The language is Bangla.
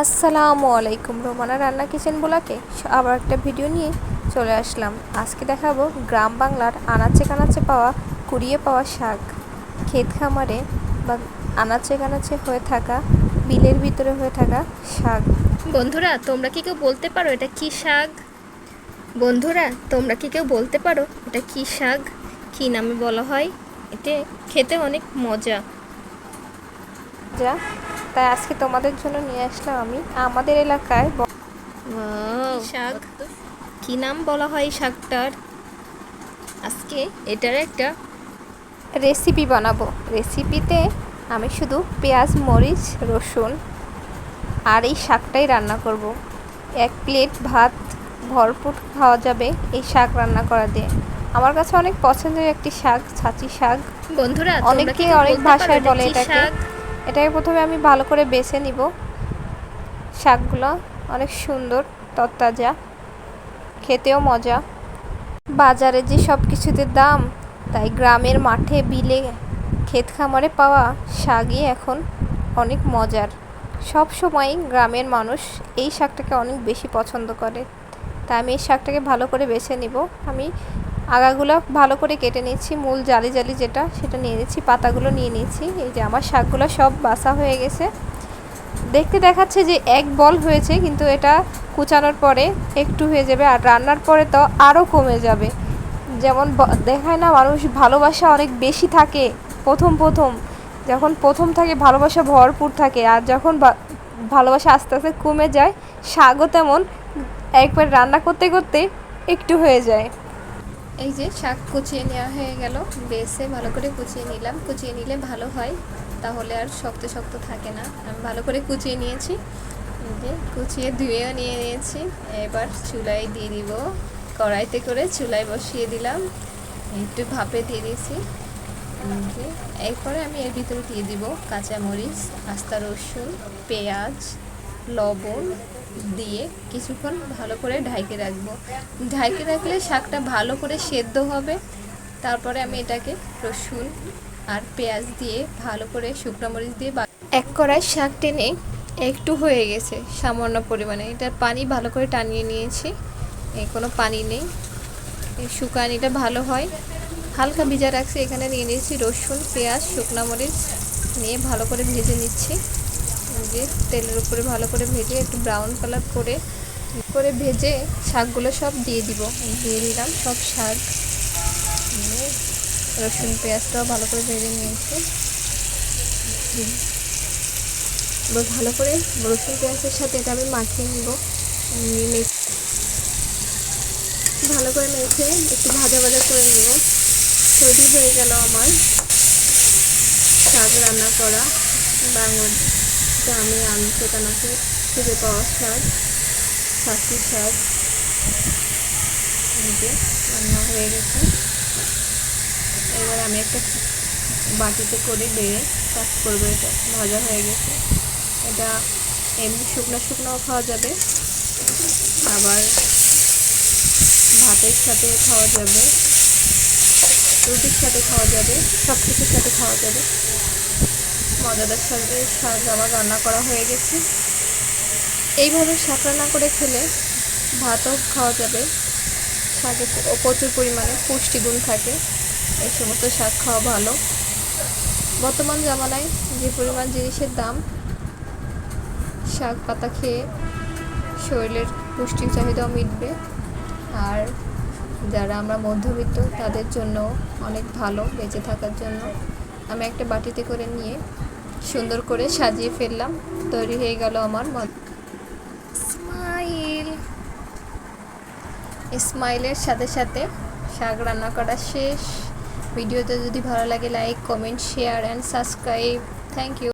আসসালামু আলাইকুম। রোমানা রান্না কিচেন বোলাকে আবার একটা ভিডিও নিয়ে চলে আসলাম। আজকে দেখাবো গ্রাম বাংলার আনাচে কানাচে পাওয়া কুড়িয়ে পাওয়া শাক। ক্ষেত খামারে বা আনাচে কানাচে হয়ে থাকা বিলের ভিতরে হয়ে থাকা শাক। বন্ধুরা তোমরা কি কেউ বলতে পারো এটা কি শাক? বন্ধুরা তোমরা কি কেউ বলতে পারো এটা কি শাক? কি নামে বলা হয়? এতে খেতে অনেক মজা। যা তাই আজকে তোমাদের জন্য নিয়ে আসলাম আমি। আমাদের এলাকায় শাক। কি নাম বলা হয় শাকটার? আজকে এটার একটা রেসিপি বানাবো। রেসিপিতে আমি শুধু পেঁয়াজ মরিচ রসুন আর এই শাকটাই রান্না করব। এক প্লেট ভাত ভরপুর খাওয়া যাবে এই শাক রান্না করা দিয়ে। আমার কাছে অনেক পছন্দের একটি শাক ছাঁচি শাক। বন্ধুরা অনেকে অনেক ভাষায় বলে এটা এটাকে। এটাকে প্রথমে আমি ভালো করে বেছে নিব। শাকগুলো অনেক সুন্দর, তরতাজা, খেতেও মজা। বাজারে যে সব কিছুতে দাম, তাই গ্রামের মাঠে বিলে ক্ষেত খামারে পাওয়া শাকই এখন অনেক মজার। সব সময় গ্রামের মানুষ এই শাকটাকে অনেক বেশি পছন্দ করে। তাই আমি এই শাকটাকে ভালো করে বেছে নিব। আমি আগাগুলো ভালো করে কেটে নিচ্ছি মূল জালি জালি যেটা, সেটা নিয়ে নিচ্ছি পাতাগুলো নিয়ে নিচ্ছি এই যে আমার শাকগুলো সব বাসা হয়ে গেছে। দেখতে দেখাচ্ছে যে এক বল হয়েছে, কিন্তু এটা কুচানোর পরে একটু হয়ে যাবে আর রান্নার পরে তো আরও কমে যাবে। যেমন দেখায় না মানুষ ভালোবাসা অনেক বেশি থাকে, প্রথম প্রথম। যখন প্রথম থাকে ভালোবাসা ভরপুর থাকে, আর যখন ভালোবাসা আস্তে আস্তে কমে যায়, শাকও তেমন, একবার রান্না করতে করতে একটু হয়ে যায়। এই যে শাক কুচিয়ে নেওয়া হয়ে গেল। বেসে ভালো করে কুচিয়ে নিলাম। কুচিয়ে নিলে ভালো হয়, তাহলে আর শক্ত শক্ত থাকে না। আমি ভালো করে কুচিয়ে নিয়েছি। যে কুচিয়ে ধুয়েও নিয়ে নিয়েছি। এবার চুলায় দিয়ে দিব। কড়াইতে করে চুলায় বসিয়ে দিলাম। একটু ভাপে দিয়ে দিয়েছি। এরপরে আমি এর ভিতরে দিয়ে দিব কাঁচামরিচ আস্তা রসুন, পেঁয়াজ লবণ দিয়ে কিছুক্ষণ ভালো করে ঢাইকে রাখব। ঢাইকে রাখলে শাকটা ভালো করে সেদ্ধ হবে। তারপরে আমি এটাকে রসুন আর পেঁয়াজ দিয়ে ভালো করে শুকনো মরিচ দিয়ে এক কড়াই শাক টেনে একটু হয়ে গেছে সামান্য পরিমাণে। এটার পানি ভালো করে টানিয়ে নিয়েছি। কোনো পানি নেই। শুকানিটা ভালো হয়। হালকা ভিজা রাখছি। এখানে নিয়ে নিয়েছি রসুন, পেঁয়াজ, শুকনো মরিচ নিয়ে ভালো করে ভেজে নিচ্ছি। এই যে তেলের উপরে ভালো করে ভেজে একটু ব্রাউন কালার করে করে ভেজে শাকগুলো সব দিয়ে দিব। দিয়ে দিলাম সব শাক। দিয়ে রসুন, পেঁয়াজটাও ভালো করে ভেজে নিয়েছি। এবার ভালো করে রসুন, পেঁয়াজের সাথে এটা আমি মাখিয়ে নিব। ভালো করে মেখে একটু ভাজা ভাজা করে নেব। তৈরি হয়ে গেল আমার শাক রান্না করা। বাঙর আনতে কানাতে খুঁজে পাওয়া ছাতি শাক এই যে রান্না হয়ে গেছে। এবার আমি একটা বাটিতে করে বেড়ে কাজ করব, এটা ভাজা হয়ে গেছে। এটা এমনি শুকনো শুকনোও খাওয়া যাবে, আবার ভাতের সাথে খাওয়া যাবে, রুটির সাথে খাওয়া যাবে সব কিছুর সাথে খাওয়া যাবে। মজাদার সাথে শাক রান্না করা হয়ে গেছে। এইভাবে শাক রান্না করে খেলে ভাতও খাওয়া যাবে। শাকে প্রচুর পরিমাণে পুষ্টিগুণ থাকে। এই সমস্ত শাক খাওয়া ভালো। বর্তমান জামানায় যে পরিমাণ জিনিসের দাম, শাক পাতা খেয়ে শরীরের পুষ্টি চাহিদাও মিটবে। আর যারা আমরা মধ্যবিত্ত, তাদের জন্য অনেক ভালো বেঁচে থাকার জন্য। আমি একটা বাটিতে করে নিয়ে সুন্দর করে সাজিয়ে ফেললাম। তৈরি হয়ে গেল আমার স্মাইল। স্মাইলের সাথে সাথে শাক রান্না করা শেষ। ভিডিওতে যদি ভালো লাগে like comment share and subscribe thank you